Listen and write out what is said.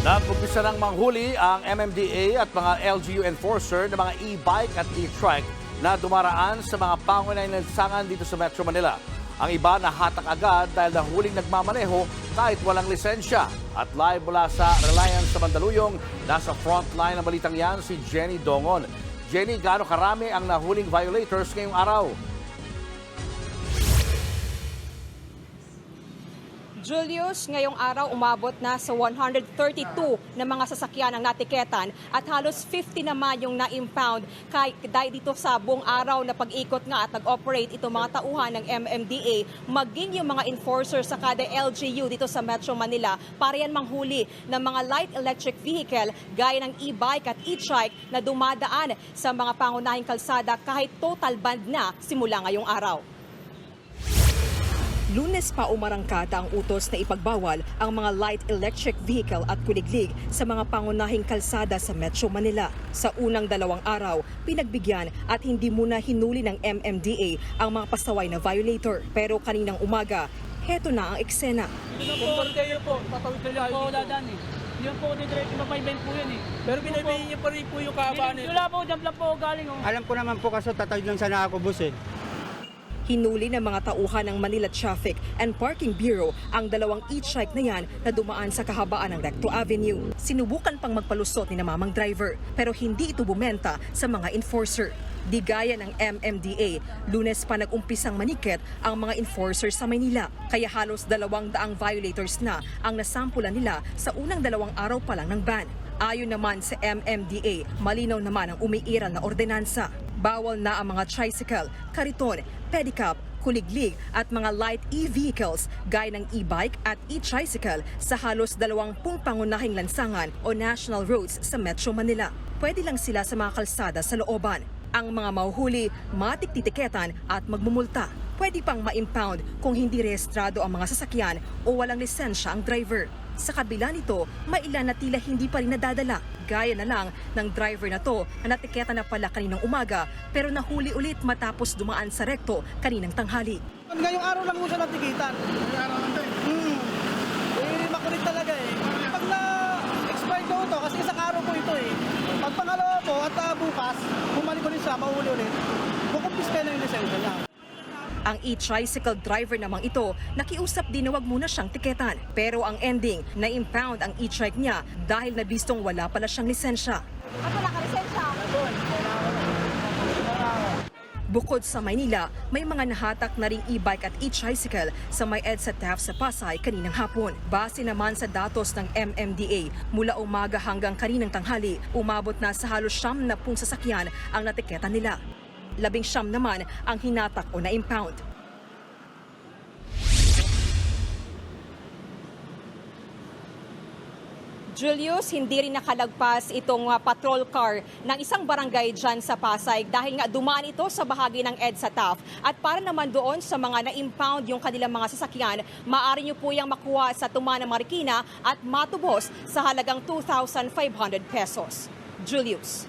Nag-umpisa ng manghuli ang MMDA at mga LGU enforcer ng mga e-bike at e-trike na dumaraan sa mga pangunahing lansangan dito sa Metro Manila. Ang iba nahatak agad dahil nahuling nagmamaneho kahit walang lisensya. At live mula sa Reliance sa Mandaluyong, nasa front line ng balitang yan si Jenny Dongon. Jenny, gaano karami ang nahuling violators ngayong araw? Julius, ngayong araw umabot na sa 132 na mga sasakyan ang natiketan at halos 50 naman yung na-impound kay dahil dito sa buong araw na pag-ikot nga at nag-operate itong mga tauhan ng MMDA maging yung mga enforcer sa kada LGU dito sa Metro Manila para yan manghuli ng mga light electric vehicle gaya ng e-bike at e-trike na dumadaan sa mga pangunahing kalsada kahit total ban na simula ngayong araw. Lunes pa umarangkata ang utos na ipagbawal ang mga light electric vehicle at kuliglig sa mga pangunahing kalsada sa Metro Manila. Sa unang dalawang araw, pinagbigyan at hindi muna hinuli ng MMDA ang mga pasaway na violator. Pero kaninang umaga, heto na ang eksena. Kung kayo po, tatawid na po wala dyan eh. Yun po, didiretso mapaibay po yun eh. Pero binabayin niyo pa rin po yung kahabaan nito. Wala po, dyan lang po galing oh. Alam ko naman po kasi tatawid lang sana ako bus eh. Hinuli ng mga tauhan ng Manila Traffic and Parking Bureau ang dalawang e-trike na yan na dumaan sa kahabaan ng Recto Avenue. Sinubukan pang magpalusot ni na mamang driver pero hindi ito bumenta sa mga enforcer. Di gaya ng MMDA, lunes pa nag-umpisang maniket ang mga enforcer sa Maynila. Kaya halos dalawang daang violators na ang nasampulan nila sa unang dalawang araw pa lang ng ban. Ayon naman sa MMDA, malinaw naman ang umiiral na ordinansa. Bawal na ang mga tricycle, kariton, pedicab, kuliglig at mga light e-vehicles gaya ng e-bike at e-tricycle sa halos dalawampung pangunahing lansangan o national roads sa Metro Manila. Pwede lang sila sa mga kalsada sa looban. Ang mga mauhuli, matiktitiketan at magmumulta. Pwede pang ma-impound kung hindi rehistrado ang mga sasakyan o walang lisensya ang driver. Sa kabila nito, may ilan na tila hindi pa rin nadadala. Gaya na lang ng driver na to na natiketa na pala kaninang umaga pero nahuli ulit matapos dumaan sa rekto kaninang tanghali. Ngayong araw lang mo siya natikitan. Ngayong araw lang to eh. Hmm. Eh, makulit talaga eh. Pag na-expired ko ito, kasi isang araw po ito eh. Pag pangalawa po at ah, bukas, bumalik ulit siya, mahuli ulit. Kukumpis kayo ng lisensya niya. Ang e-tricycle driver namang ito, nakiusap din na wag muna siyang tiketan. Pero ang ending, na-impound ang e-trike niya dahil nabistong wala pala siyang lisensya. Bukod sa Maynila, may mga nahatak na ring e-bike at e-tricycle sa may EDSA TAF sa Pasay kaninang hapon. Base naman sa datos ng MMDA, mula umaga hanggang kaninang tanghali, umabot na sa halos siyam na pung sasakyan ang natiketa nila. Labing siyam naman ang hinatak o na-impound. Julius, hindi rin nakalagpas itong uh, patrol car ng isang barangay dyan sa Pasay dahil nga dumaan ito sa bahagi ng EDSA TAF. At para naman doon sa mga na-impound yung kanilang mga sasakyan, maaari nyo po yung makuha sa Tumana Marikina at matubos sa halagang 2,500 pesos. Julius.